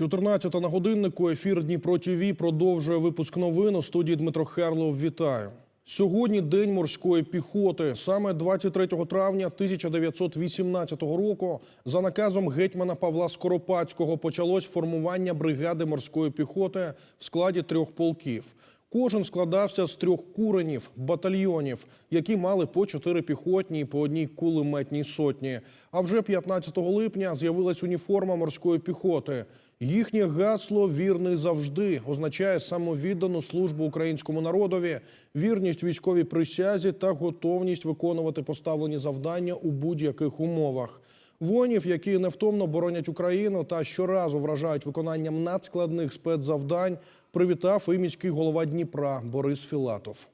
14 на годиннику ефір Дніпро ТІВІ продовжує випуск новин. У студії Дмитро Херлов. Вітаю. Сьогодні День морської піхоти. Саме 23 травня 1918 року за наказом гетьмана Павла Скоропадського почалось формування бригади морської піхоти в складі трьох полків. Кожен складався з трьох куренів, батальйонів, які мали по чотири піхотні і по одній кулеметній сотні. А вже 15 липня з'явилась уніформа морської піхоти. Їхнє гасло Вірний завжди означає самовіддану службу українському народові, вірність військовій присязі та готовність виконувати поставлені завдання у будь-яких умовах. Воїнів, які невтомно боронять Україну та щоразу вражають виконанням надскладних спецзавдань, привітав і міський голова Дніпра Борис Філатов.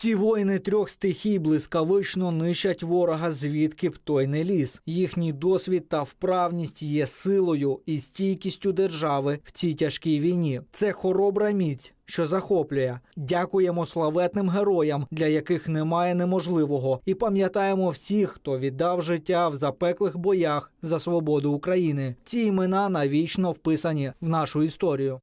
Ці воїни трьох стихій блискавично нищать ворога, звідки б той не ліз. Їхній досвід та вправність є силою і стійкістю держави в цій тяжкій війні. Це хоробра міць, що захоплює. Дякуємо славетним героям, для яких немає неможливого, і пам'ятаємо всіх, хто віддав життя в запеклих боях за свободу України. Ці імена навічно вписані в нашу історію.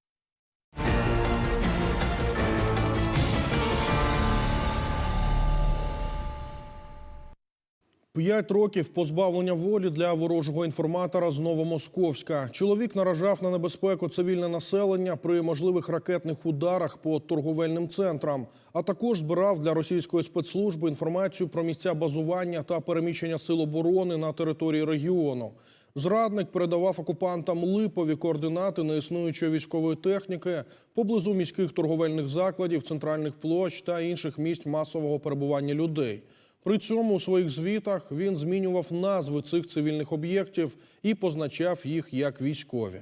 П'ять років позбавлення волі для ворожого інформатора з Новомосковська. Чоловік наражав на небезпеку цивільне населення при можливих ракетних ударах по торговельним центрам, а також збирав для російської спецслужби інформацію про місця базування та переміщення сил оборони на території регіону. Зрадник передавав окупантам липові координати неіснуючої військової техніки поблизу міських торговельних закладів, центральних площ та інших місць масового перебування людей. При цьому у своїх звітах він змінював назви цих цивільних об'єктів і позначав їх як військові.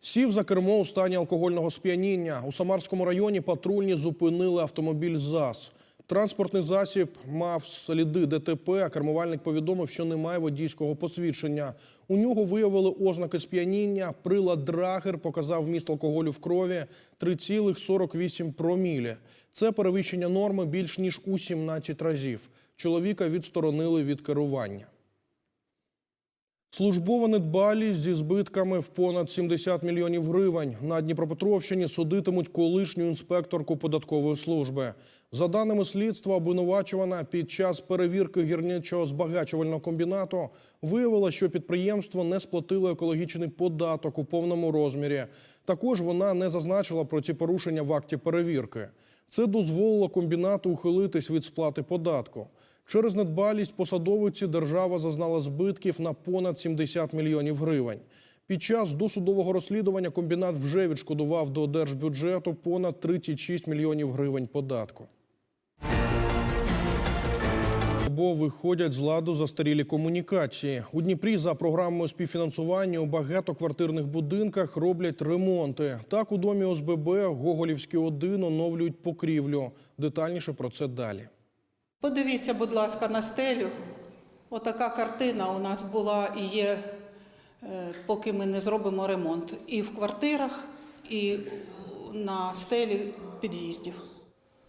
Сів за кермо у стані алкогольного сп'яніння. У Самарському районі патрульні зупинили автомобіль ЗАЗ. Транспортний засіб мав сліди ДТП, а кермувальник повідомив, що немає водійського посвідчення. У нього виявили ознаки сп'яніння. Прилад Драгер показав вміст алкоголю в крові 3,48 промілі. Це перевищення норми більш ніж у 17 разів. Чоловіка відсторонили від керування. Службова недбалість зі збитками в понад 70 мільйонів гривень. На Дніпропетровщині судитимуть колишню інспекторку податкової служби. За даними слідства, обвинувачувана під час перевірки гірничого збагачувального комбінату виявила, що підприємство не сплатило екологічний податок у повному розмірі. Також вона не зазначила про ці порушення в акті перевірки. Це дозволило комбінату ухилитись від сплати податку. Через недбалість посадовиці держава зазнала збитків на понад 70 мільйонів гривень. Під час досудового розслідування комбінат вже відшкодував до держбюджету понад 36 мільйонів гривень податку. Бо виходять з ладу застарілі комунікації. У Дніпрі за програмою співфінансування у багатоквартирних будинках роблять ремонти. Так у домі ОСББ Гоголівський 1 оновлюють покрівлю. Детальніше про це далі. Подивіться, будь ласка, на стелю. Отака картина у нас була і є, е, поки ми не зробимо ремонт. І в квартирах, і на стелі під'їздів.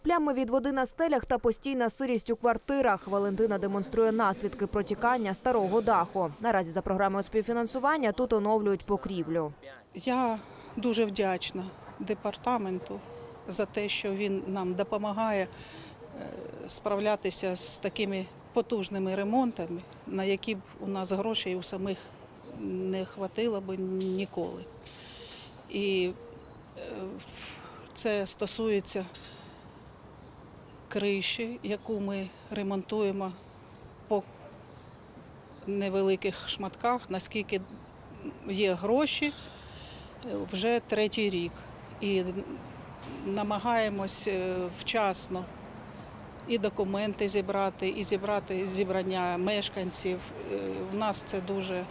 Плями від води на стелях та постійна сирість у квартирах. Валентина демонструє наслідки протікання старого даху. Наразі за програмою співфінансування тут оновлюють покрівлю. Я дуже вдячна департаменту за те, що він нам допомагає е, справлятися з такими потужними ремонтами, на які б у нас грошей у самих не хватило б ніколи. І е, це стосується криші, яку ми ремонтуємо по невеликих шматках, наскільки є гроші е, вже третій рік. І намагаємось е, вчасно і документи зібрати, і зібрати зібрання мешканців. Е, У нас це дуже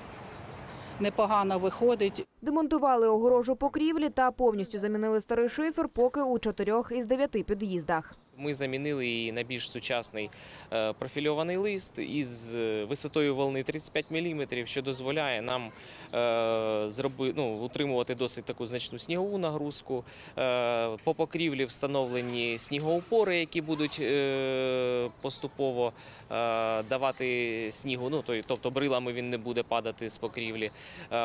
непогано виходить. Демонтували огорожу покрівлі та повністю замінили старий шифер поки у чотирьох із дев'яти під'їздах. Ми замінили її на більш сучасний е, профільований лист із е, висотою волни 35 мм, що дозволяє нам е, зроби, ну, утримувати досить таку значну снігову нагрузку. По покрівлі встановлені снігоупори, які будуть поступово давати снігу, ну, тобто брилами він не буде падати з покрівлі.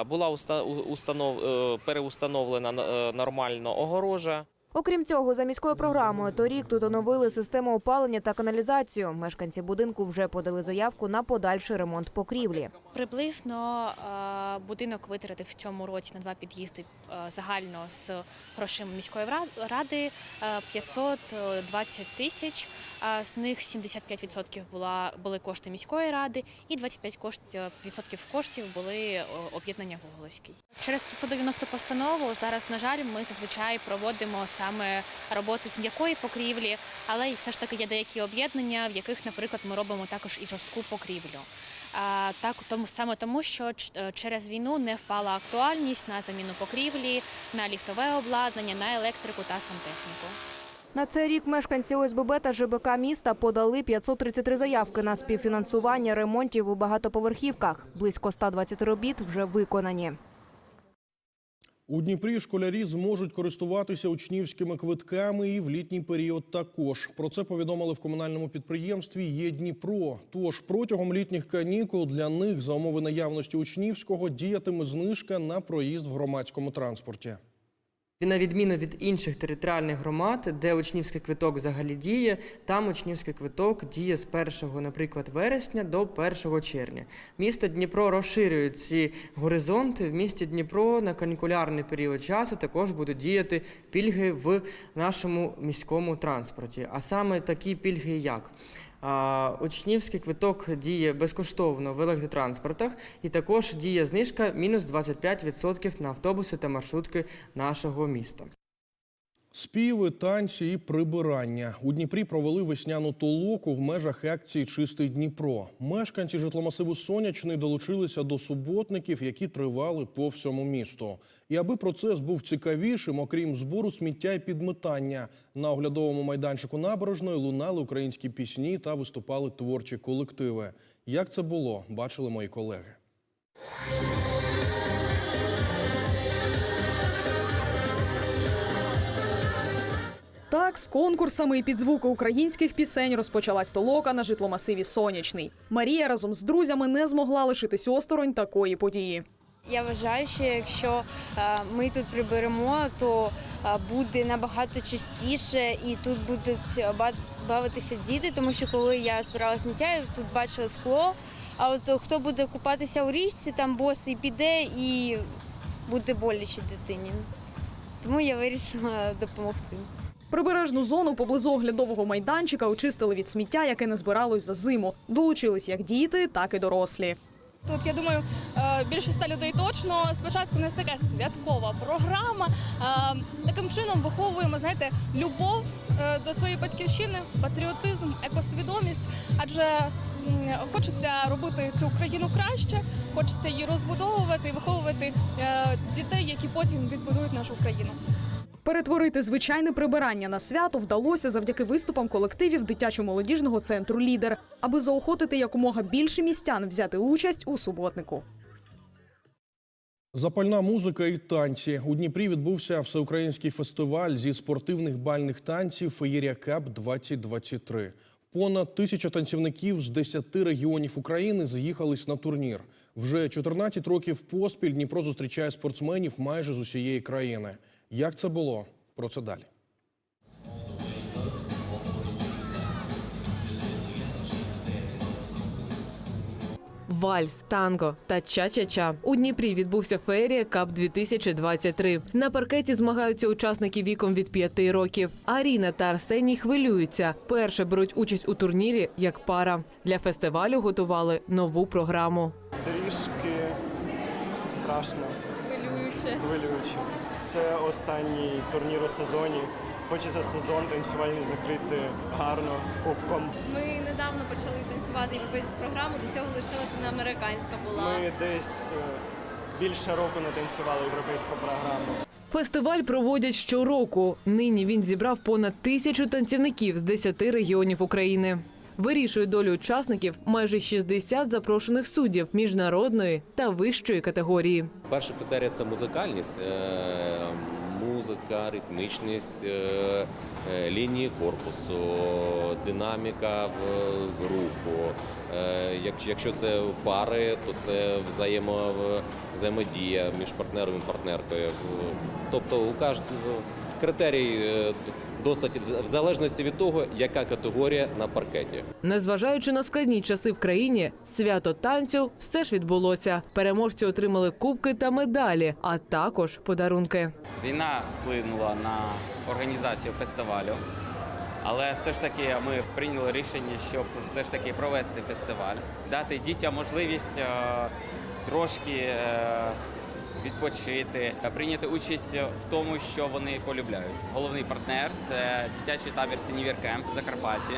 Була уста- установ, переустановлена нормально огорожа. Окрім цього, за міською програмою торік тут оновили систему опалення та каналізацію. Мешканці будинку вже подали заявку на подальший ремонт покрівлі. Приблизно будинок витратив в цьому році на два під'їзди загально з грошима міської ради е, 520 тисяч. З них 75% була були кошти міської ради, і 25% кошт- е, коштів були об'єднання Гоголівський. Через 590 постанову зараз, на жаль, ми зазвичай проводимо саме роботи з м'якої покрівлі, але і все ж таки є деякі об'єднання, в яких, наприклад, ми робимо також і жорстку покрівлю. А, так, тому саме тому, що е, через війну не впала актуальність на заміну покрівлі, на ліфтове обладнання, на електрику та сантехніку. На цей рік мешканці ОСББ та ЖБК міста подали 533 заявки на співфінансування ремонтів у багатоповерхівках. Близько 120 робіт вже виконані. У Дніпрі школярі зможуть користуватися учнівськими квитками і в літній період також. Про це повідомили в комунальному підприємстві Є Дніпро. Тож протягом літніх канікул для них за умови наявності учнівського діятиме знижка на проїзд в громадському транспорті. І на відміну від інших територіальних громад, де учнівський квиток взагалі діє, там учнівський квиток діє з 1, наприклад, вересня до 1 червня. Місто Дніпро розширює ці горизонти. В місті Дніпро на канікулярний період часу також будуть діяти пільги в нашому міському транспорті. А саме такі пільги, як Учнівський квиток діє безкоштовно в електротранспортах, і також діє знижка мінус 25% на автобуси та маршрутки нашого міста. Співи, танці і прибирання у Дніпрі провели весняну толоку в межах акції Чистий Дніпро. Мешканці житломасиву Сонячний долучилися до суботників, які тривали по всьому місту. І аби процес був цікавішим, окрім збору сміття і підметання, на оглядовому майданчику набережної лунали українські пісні та виступали творчі колективи. Як це було, бачили мої колеги. Так, з конкурсами і під звуки українських пісень розпочалась толока на житломасиві Сонячний. Марія разом з друзями не змогла лишитись осторонь такої події. Я вважаю, що якщо е, ми тут приберемо, то е, буде набагато частіше і тут будуть бавитися діти, тому що коли я збирала сміття, я тут бачила скло. А от хто буде купатися у річці, там босий піде і буде боляче дитині. Тому я вирішила допомогти. Прибережну зону поблизу оглядового майданчика очистили від сміття, яке не збиралось за зиму. Долучились як діти, так і дорослі. Тут я думаю, е, більше ста людей точно. Спочатку у нас така святкова програма. Е, Таким чином виховуємо, знаєте, любов е, до своєї батьківщини, патріотизм, екосвідомість. Адже хочеться робити цю країну краще, хочеться її розбудовувати виховувати дітей, які потім відбудують нашу країну. Перетворити звичайне прибирання на свято вдалося завдяки виступам колективів дитячо-молодіжного центру Лідер, аби заохотити якомога більше містян взяти участь у суботнику. Запальна музика і танці у Дніпрі відбувся всеукраїнський фестиваль зі спортивних бальних танців Феєрія Кап 2023 Понад тисяча танцівників з 10 регіонів України з'їхались на турнір. Вже 14 років поспіль Дніпро зустрічає спортсменів майже з усієї країни. Як це було? Про це далі. Вальс, танго та ча-ча-ча. У Дніпрі відбувся феєрія Кап 2023 На паркеті змагаються учасники віком від 5 років. Аріна та Арсеній хвилюються. Перше беруть участь у турнірі як пара. Для фестивалю готували нову програму. Трішки страшно. Хвилююче. Хвилююче. Це останній турнір у сезоні. Хочеться сезон танцювальний закрити гарно з кубком. Ми недавно почали танцювати європейську програму, до цього лише латиноамериканська була. Ми десь е, більше року не танцювали європейську програму. Фестиваль проводять щороку. Нині він зібрав понад тисячу танцівників з 10 регіонів України. Вирішує долю учасників майже 60 запрошених суддів міжнародної та вищої категорії. Перший критерій це музикальність, е, музика, ритмічність, е, е, лінії корпусу, динаміка в руху. Якщо це пари, то це взаємо, взаємодія між партнером і партнеркою. Тобто у кожного критерій е, досить в залежності від того, яка категорія на паркеті. Незважаючи на складні часи в країні, свято танцю все ж відбулося. Переможці отримали кубки та медалі, а також подарунки. Війна вплинула на організацію фестивалю, але все ж таки ми прийняли рішення, щоб все ж таки провести фестиваль, дати дітям можливість е, трошки е, відпочити, е, прийняти участь в тому, що вони полюбляють. Головний партнер це дитячий табір Сінівір Кемп в Закарпатті,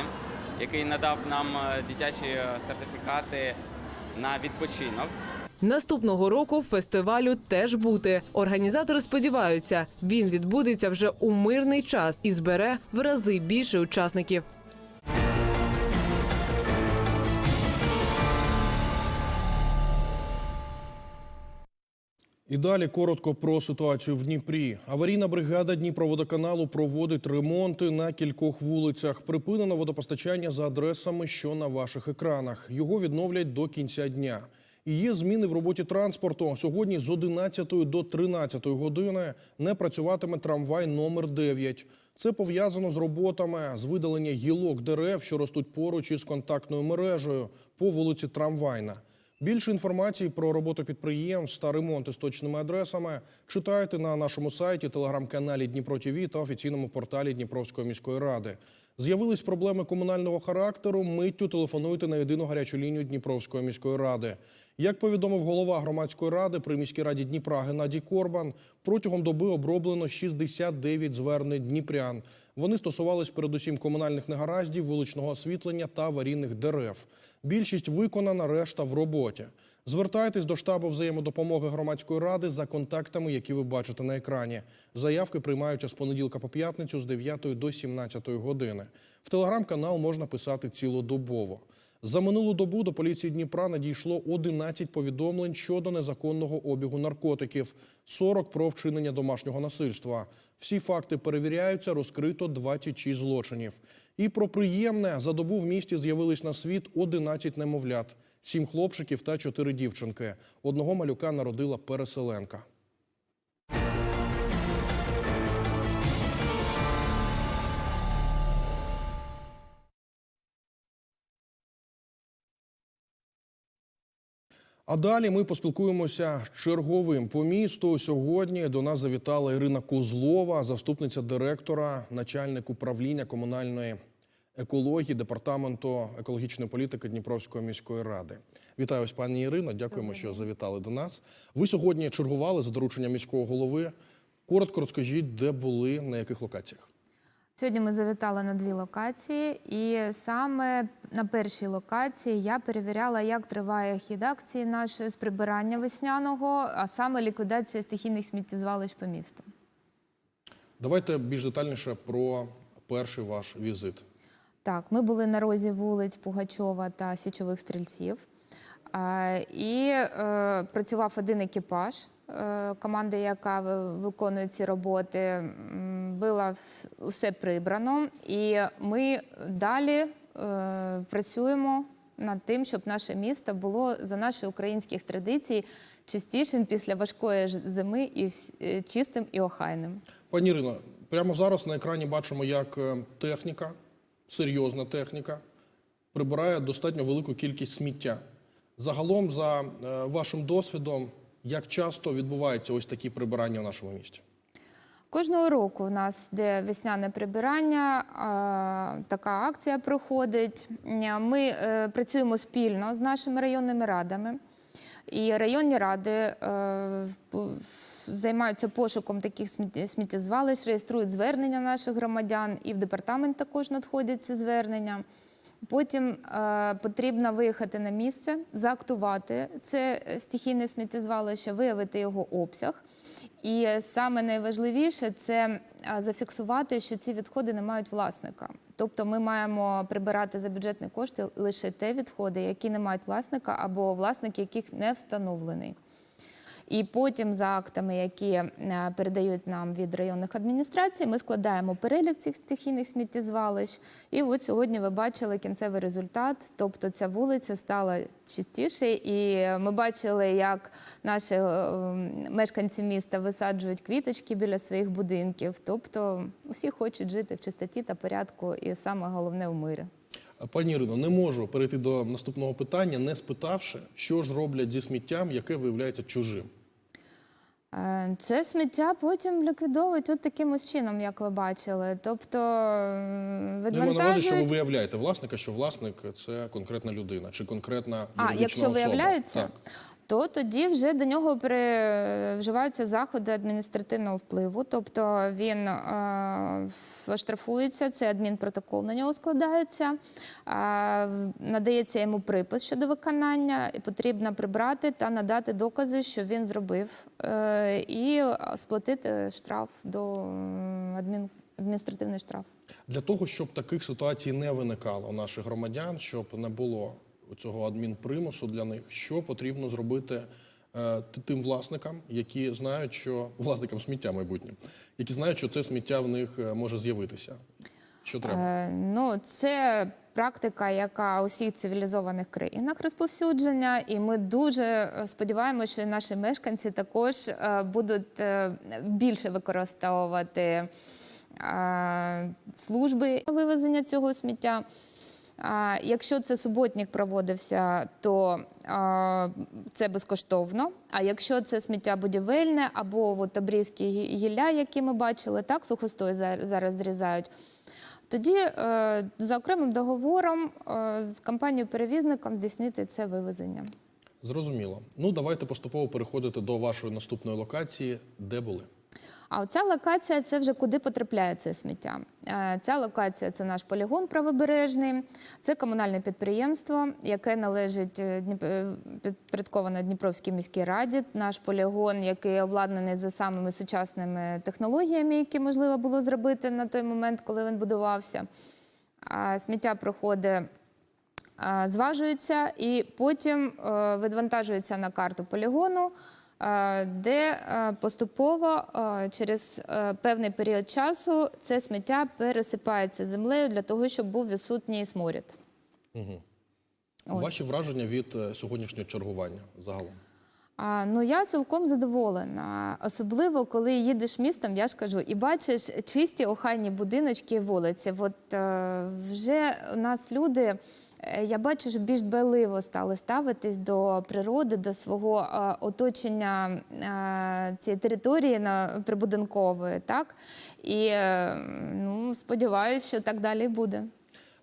який надав нам е, дитячі сертифікати на відпочинок. Наступного року фестивалю теж бути. Організатори сподіваються, він відбудеться вже у мирний час і збере в рази більше учасників. І далі коротко про ситуацію в Дніпрі. Аварійна бригада Дніпроводоканалу проводить ремонти на кількох вулицях. Припинено водопостачання за адресами, що на ваших екранах. Його відновлять до кінця дня. І є зміни в роботі транспорту. Сьогодні з 11 до 13 години не працюватиме трамвай номер 9. Це пов'язано з роботами з видалення гілок дерев, що ростуть поруч із контактною мережею по вулиці Трамвайна. Більше інформації про роботу підприємств та ремонти з точними адресами читайте на нашому сайті, телеграм-каналі Дніпро ТВ та офіційному порталі Дніпровської міської ради. З'явились проблеми комунального характеру. Миттю телефонуйте на єдину гарячу лінію Дніпровської міської ради. Як повідомив голова громадської ради при міській раді Дніпра Геннадій Корбан, протягом доби оброблено 69 звернень дніпрян. Вони стосувались передусім комунальних негараздів, вуличного освітлення та аварійних дерев. Більшість виконана, решта в роботі. Звертайтесь до штабу взаємодопомоги громадської ради за контактами, які ви бачите на екрані. Заявки приймаються з понеділка по п'ятницю з 9 до 17 години. В телеграм-канал можна писати цілодобово. За минулу добу до поліції Дніпра надійшло 11 повідомлень щодо незаконного обігу наркотиків, 40 про вчинення домашнього насильства. Всі факти перевіряються, розкрито 26 злочинів. І про приємне за добу в місті з'явились на світ 11 немовлят, 7 хлопчиків та 4 дівчинки. Одного малюка народила переселенка. А далі ми поспілкуємося з черговим по місту. Сьогодні до нас завітала Ірина Козлова, заступниця директора, начальник управління комунальної екології департаменту екологічної політики Дніпровської міської ради. Вітаю вас, пані Ірино. Дякуємо, що завітали до нас. Ви сьогодні чергували за дорученням міського голови. Коротко розкажіть, де були, на яких локаціях. Сьогодні ми завітали на дві локації, і саме на першій локації я перевіряла, як триває хід акції нашої з прибирання весняного, а саме ліквідація стихійних сміттєзвалищ по місту. Давайте більш детальніше про перший ваш візит. Так, ми були на розі вулиць Пугачова та Січових стрільців. І е, працював один екіпаж е, команди, яка виконує ці роботи. М, Було в- усе прибрано, і ми далі е, працюємо над тим, щоб наше місто було за наших українських традицій чистішим після важкої зими і е, чистим і охайним. Пані Ірино, прямо зараз на екрані бачимо, як техніка, серйозна техніка, прибирає достатньо велику кількість сміття. Загалом, за вашим досвідом, як часто відбуваються ось такі прибирання в нашому місті? Кожного року в нас де весняне прибирання, така акція проходить. Ми е, працюємо спільно з нашими районними радами. І районні ради е, займаються пошуком таких сміттєзвалищ, реєструють звернення наших громадян, і в департамент також надходять ці звернення. Потім е, потрібно виїхати на місце, заактувати це стихійне сміттєзвалище, виявити його обсяг. І саме найважливіше це е, зафіксувати, що ці відходи не мають власника. Тобто ми маємо прибирати за бюджетні кошти лише те відходи, які не мають власника або власник яких не встановлений. І потім за актами, які е, передають нам від районних адміністрацій, ми складаємо перелік цих стихійних сміттєзвалищ. І от сьогодні ви бачили кінцевий результат. Тобто ця вулиця стала чистіше, і ми бачили, як наші е, мешканці міста висаджують квіточки біля своїх будинків. Тобто всі хочуть жити в чистоті та порядку, і саме головне в мирі. Пані Ірино, не можу перейти до наступного питання, не спитавши, що ж роблять зі сміттям, яке виявляється чужим. Е, Це сміття потім ліквідовують от таким ось чином, як ви бачили. Тобто відвантажують... Ну, увазі, що ви виявляєте власника, що власник це конкретна людина чи конкретна А, якщо особа. виявляється, Так. То тоді вже до нього вживаються заходи адміністративного впливу. Тобто він е, штрафується, це адмінпротокол на нього складається, е, надається йому припис щодо виконання, і потрібно прибрати та надати докази, що він зробив, е, і сплатити штраф до адмін, адміністративний штраф. Для того, щоб таких ситуацій не виникало у наших громадян, щоб не було цього адмінпримусу для них, що потрібно зробити е, тим власникам, які знають, що власникам сміття майбутнім, які знають, що це сміття в них е, може з'явитися. Що треба? Е, Ну, це практика, яка у всіх цивілізованих країнах розповсюдження, і ми дуже е, сподіваємося, що наші мешканці також будуть більше використовувати служби вивезення цього сміття. Якщо це суботник проводився, то це безкоштовно. А якщо це сміття будівельне або от обрізки гілля, які ми бачили, так сухостой за- зараз зрізають. Тоді е, за окремим договором е, з компанією-перевізником здійснити це вивезення. Зрозуміло. Ну давайте поступово переходити до вашої наступної локації, де були. А оця локація це вже куди потрапляє це сміття. Е, Ця локація це наш полігон правобережний, це комунальне підприємство, яке належить е, е, підпорядковане Дніпровській міській раді. Наш полігон, який обладнаний за самими сучасними технологіями, які можливо було зробити на той момент, коли він будувався. Сміття проходить. Зважується і потім відвантажується на карту полігону, де поступово через е, певний період часу це сміття пересипається землею для того, щоб був відсутній сморід. Угу. Ось. Ваші враження від е, сьогоднішнього чергування загалом? А, ну я цілком задоволена, особливо коли їдеш містом, я ж кажу, і бачиш чисті охайні будиночки і вулиці. От е, вже у нас люди. Е, Я бачу, що більш дбайливо стали ставитись до природи, до свого е, оточення е, цієї території на прибудинкової, так і ну сподіваюся, що так далі буде.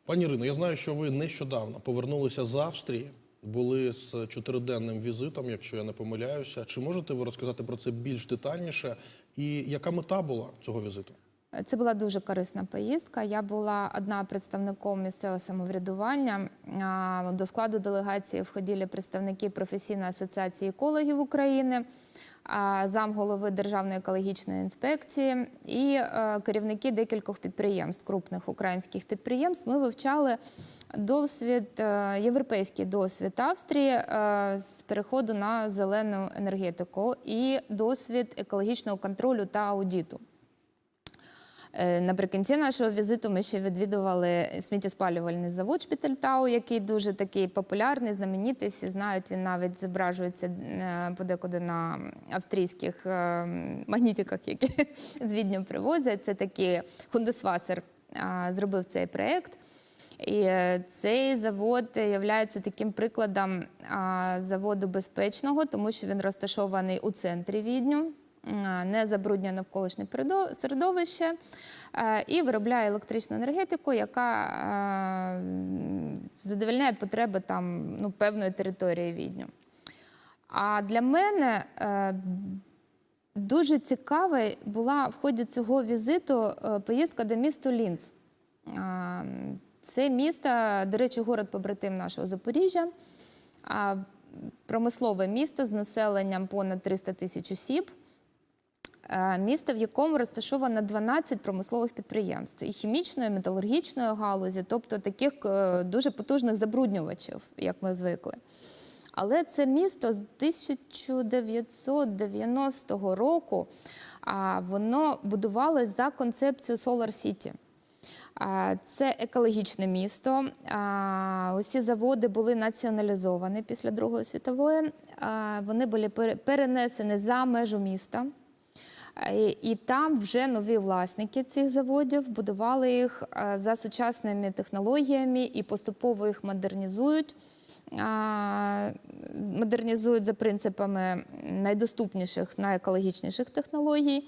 Пані Ірино, я знаю, що ви нещодавно повернулися з Австрії, були з чотириденним візитом, якщо я не помиляюся. Чи можете ви розказати про це більш детальніше? І яка мета була цього візиту? Це була дуже корисна поїздка. Я була одна представником місцевого самоврядування. До складу делегації входили представники професійної асоціації екологів України, замголови Державної екологічної інспекції і е, керівники декількох підприємств, крупних українських підприємств. Ми вивчали досвід, е, європейський досвід Австрії е, з переходу на зелену енергетику і досвід екологічного контролю та аудиту. Е, Наприкінці нашого візиту ми ще відвідували сміттєспалювальний завод Шпітельтау, який дуже такий популярний, знаменитий. Всі знають, він навіть зображується е, подекуди на австрійських е, магнітиках, які з Відня привозять. Це такий Хундесвасер зробив цей проєкт. І цей завод є таким прикладом заводу безпечного, тому що він розташований у центрі Відню, не забруднює навколишнє середовище е, і виробляє електричну енергетику, яка е, задовольняє потреби там, ну, певної території Відню. А для мене е, дуже цікавою була в ході цього візиту поїздка до міста Лінц. Це місто, до речі, город побратим нашого Запоріжжя. Промислове місто з населенням понад 300 тисяч осіб. Е, Місто, в якому розташовано 12 промислових підприємств і хімічної, і металургічної галузі, тобто таких е, дуже потужних забруднювачів, як ми звикли. Але це місто з 1990 року воно будувалось за концепцією Solar City. Це екологічне місто. Усі заводи були націоналізовані після Другої світової. Вони були перенесені за межу міста. І, і там вже нові власники цих заводів будували їх за сучасними технологіями і поступово їх модернізують. Модернізують за принципами найдоступніших, найекологічніших технологій.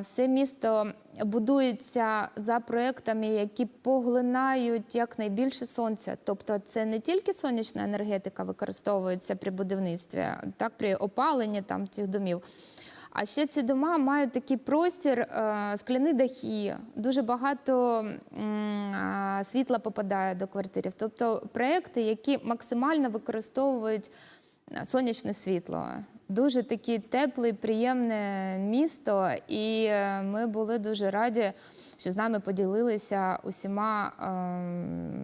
Все місто будується за проектами, які поглинають якнайбільше сонця. Тобто це не тільки сонячна енергетика використовується при будівництві, так при опаленні там цих домів. А ще ці дома мають такий простір, е, скляні дахи, дуже багато світла попадає до квартирів. Тобто проекти, які максимально використовують е, сонячне світло. Дуже таке тепле, приємне місто, і е, ми були дуже раді, що з нами поділилися усіма е,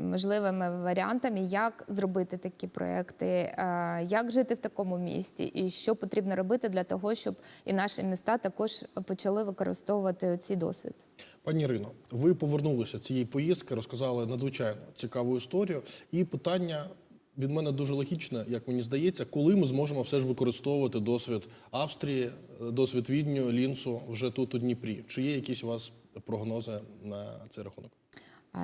можливими варіантами, як зробити такі проекти, е, як жити в такому місті, і що потрібно робити для того, щоб і наші міста також почали використовувати цей досвід. Пані Ірино, ви повернулися цієї поїздки, розказали надзвичайно цікаву історію. І питання від мене дуже логічне, як мені здається, коли ми зможемо все ж використовувати досвід Австрії, е, досвід Відню, Лінцу вже тут у Дніпрі. Чи є якісь у вас прогнози на цей рахунок?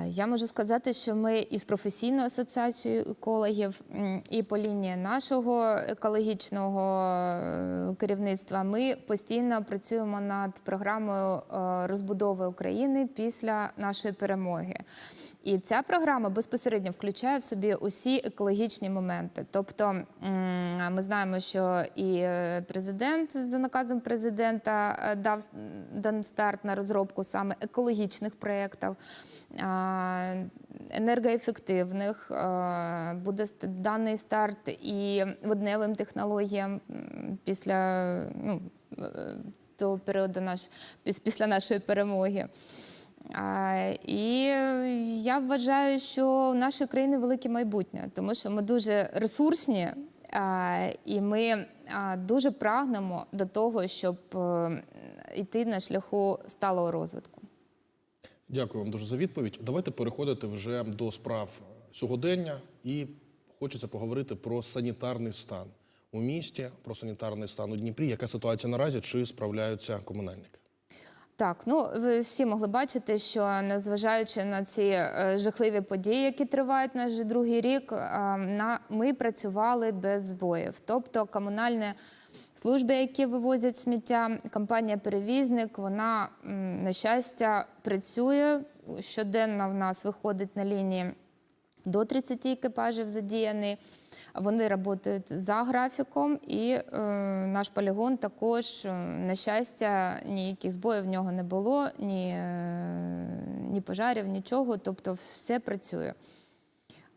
Я можу сказати, що ми із професійною асоціацією екологів і по лінії нашого екологічного е, керівництва ми постійно працюємо над програмою е, розбудови України після нашої перемоги. І ця програма безпосередньо включає в собі усі екологічні моменти. Тобто ми знаємо, що і е, президент за наказом президента е, дав дан старт на розробку саме екологічних проєктів енергоефективних. Буде даний старт і водневим технологіям після ну, е, того періоду наш, піс- після нашої перемоги. І я вважаю, що у нашої країни велике майбутнє, тому що ми дуже ресурсні і ми дуже прагнемо до того, щоб е, йти на шляху сталого розвитку. Дякую вам дуже за відповідь. Давайте переходити вже до справ сьогодення і хочеться поговорити про санітарний стан у місті, про санітарний стан у Дніпрі. Яка ситуація наразі? Чи справляються комунальники? Так, ну ви всі могли бачити, що незважаючи на ці е, жахливі події, які тривають наш другий рік, е, ми працювали без збоїв. Тобто комунальні служби, які вивозять сміття, компанія перевізник, вона на щастя працює щоденно. В нас виходить на лінії до 30 екіпажів задіяні. Вони працюють за графіком, і е, наш полігон також, е, на щастя, ніяких збоїв в нього не було, ні, е, ні пожарів, нічого. Тобто все працює.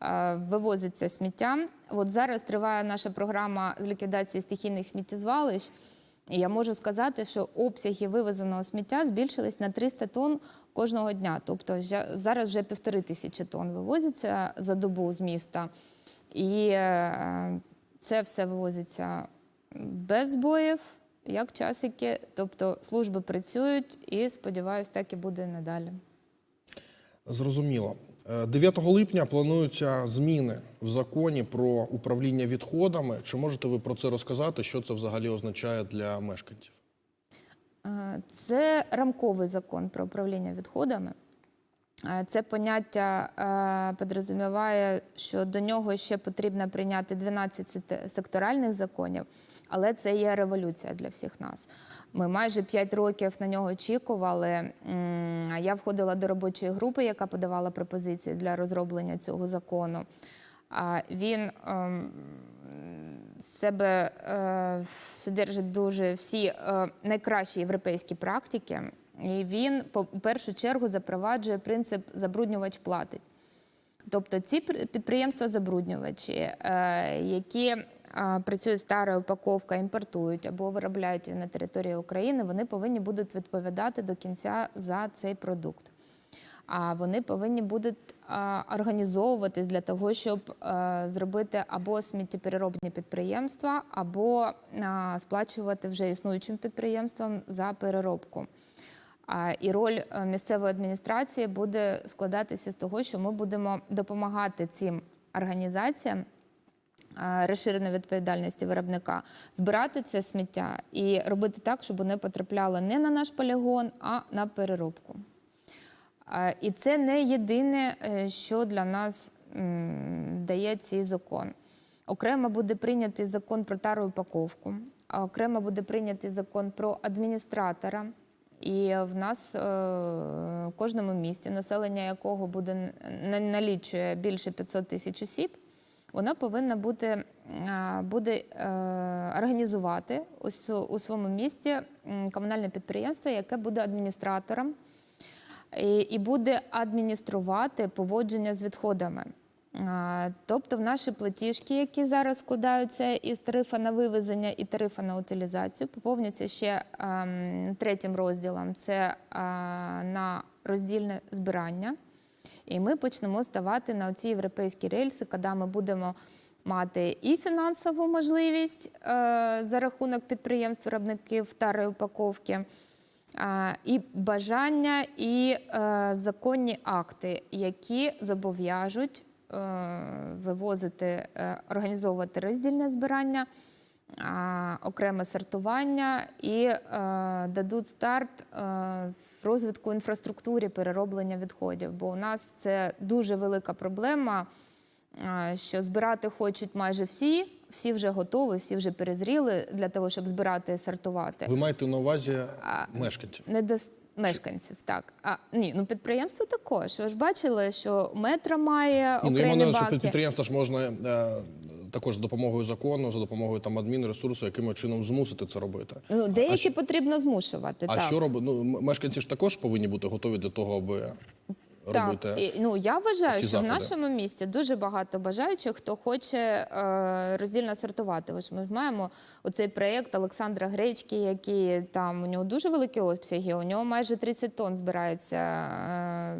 Е, Вивозиться сміття. От зараз триває наша програма з ліквідації стихійних сміттєзвалищ. І я можу сказати, що обсяги вивезеного сміття збільшились на 300 тонн кожного дня. Тобто зараз вже півтори тисячі тонн вивозиться за добу з міста. І е, це все вивозиться без збоїв, як часики. Тобто служби працюють і сподіваюся, так і буде надалі. Зрозуміло. Е, 9 липня плануються зміни в законі про управління відходами. Чи можете ви про це розказати? Що це взагалі означає для мешканців? Е, Це рамковий закон про управління відходами. Е, Це поняття е, підрозуміває, що до нього ще потрібно прийняти 12 секторальних законів, але це є революція для всіх нас. Ми майже 5 років на нього очікували. Я входила до робочої групи, яка подавала пропозиції для розроблення цього закону. Він ем, себе е, содержить дуже всі найкращі європейські практики, і він по першу чергу запроваджує принцип забруднювач платить. Тобто ці пр- підприємства-забруднювачі, е, які е, працюють з старою упаковкою, імпортують або виробляють її на території України, вони повинні будуть відповідати до кінця за цей продукт. А вони повинні будуть організовуватись для того, щоб зробити або сміттєпереробні підприємства, або сплачувати вже існуючим підприємствам за переробку. І роль е, місцевої адміністрації буде складатися з того, що ми будемо допомагати цим організаціям е, розширеної відповідальності виробника збирати це сміття і робити так, щоб вони потрапляли не на наш полігон, а на переробку. Е, І це не єдине, що для нас дає цей закон. Окремо буде прийнятий закон про тару упаковку, окремо буде прийнятий закон про адміністратора. І в нас е, в кожному місті, населення якого буде налічує більше 500 тисяч осіб, вона повинна бути, буде е, організувати у, своєму місті комунальне підприємство, яке буде адміністратором і буде адмініструвати поводження з відходами. Тобто в наші платіжки, які зараз складаються із тарифа на вивезення і тарифа на утилізацію, поповняться ще ем, третім розділом це на роздільне збирання. І ми почнемо ставати на ці європейські рельси, коли ми будемо мати і фінансову можливість е, за рахунок підприємств виробників тари упаковки, і бажання, і е, законні акти, які зобов'яжуть е, вивозити, е, організовувати роздільне збирання, окреме сортування і е, дадуть старт е, в розвитку інфраструктури перероблення відходів. Бо у нас це дуже велика проблема, е, що збирати хочуть майже всі, всі вже готові, всі вже перезріли для того, щоб збирати і сортувати. Ви маєте на увазі мешканців? Не до мешканців, так. А ні, ну підприємство також. Ви ж бачили, що метро має Ні, ну, я окремі маю на увазі, що підприємство ж можна е, також за допомогою закону, за допомогою там адмінресурсу, яким чином змусити це робити. Ну, деякі а, потрібно змушувати. А так. що робити? Ну, мешканці ж також повинні бути готові для того, аби робити. Так, і, ну я вважаю, що в нашому місті дуже багато бажаючих, хто хоче е, роздільно сортувати. Ось ми маємо оцей проєкт Олександра Гречки, який там у нього дуже великі обсяги. У нього майже 30 тонн збирається е,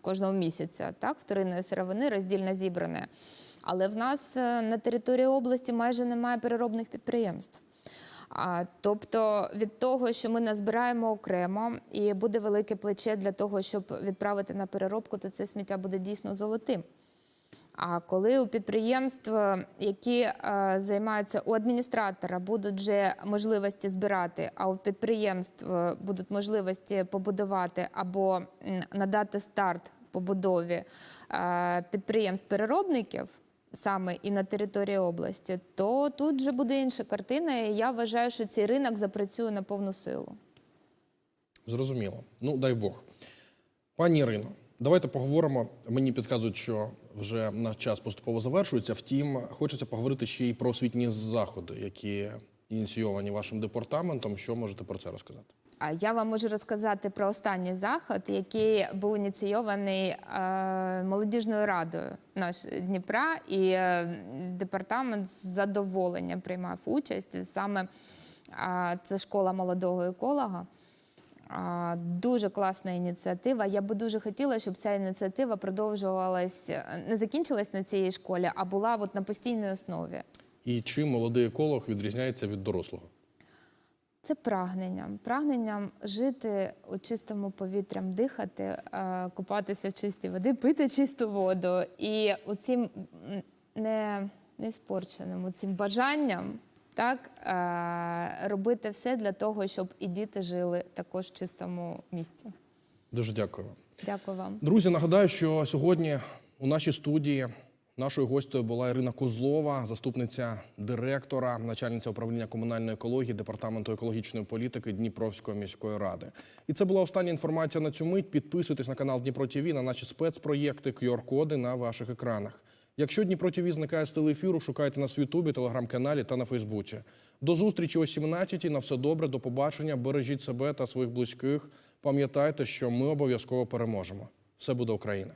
кожного місяця. Так, вторинної сировини роздільно зібране. Але в нас е, на території області майже немає переробних підприємств. Тобто від того, що ми назбираємо окремо, і буде велике плече для того, щоб відправити на переробку, то це сміття буде дійсно золотим. А коли у підприємств, які е, займаються у адміністратора, будуть вже можливості збирати, а у підприємств е, будуть можливості побудувати або надати старт побудові е, підприємств-переробників, саме і на території області, то тут вже буде інша картина. І я вважаю, що цей ринок запрацює на повну силу. Зрозуміло. Ну, дай Бог. Пані Ірино, давайте поговоримо. Мені підказують, що вже наш час поступово завершується. Втім, хочеться поговорити ще й про освітні заходи, які ініційовані вашим департаментом. Що можете про це розказати? Я вам можу розказати про останній заход, який був ініційований е, молодіжною радою наш Дніпра, і е, департамент з задоволенням приймав участь. Саме це школа молодого еколога. Дуже класна ініціатива. Я би дуже хотіла, щоб ця ініціатива продовжувалась, е, не закінчилась на цій школі, а була от на постійній основі. І чим молодий еколог відрізняється від дорослого? Це прагненням, прагненням жити у чистому повітрям, дихати, е, купатися в чистій воді, пити чисту воду. І оцим м, не, не спорченим, цим бажанням так, е, робити все для того, щоб і діти жили також в чистому місті. Дуже дякую. Дякую вам. Друзі, нагадаю, що сьогодні у нашій студії нашою гостею була Ірина Козлова, заступниця директора, начальниця управління комунальної екології департаменту екологічної політики Дніпровської міської ради. І це була остання інформація на цю мить. Підписуйтесь на канал Дніпро ТВ, на наші спецпроєкти, QR-коди на ваших екранах. Якщо Дніпро ТВ зникає з телеефіру, шукайте нас в Ютубі, телеграм-каналі та на Фейсбуці. До зустрічі о 17-й. На все добре, до побачення. Бережіть себе та своїх близьких. Пам'ятайте, що ми обов'язково переможемо. Все буде Україна.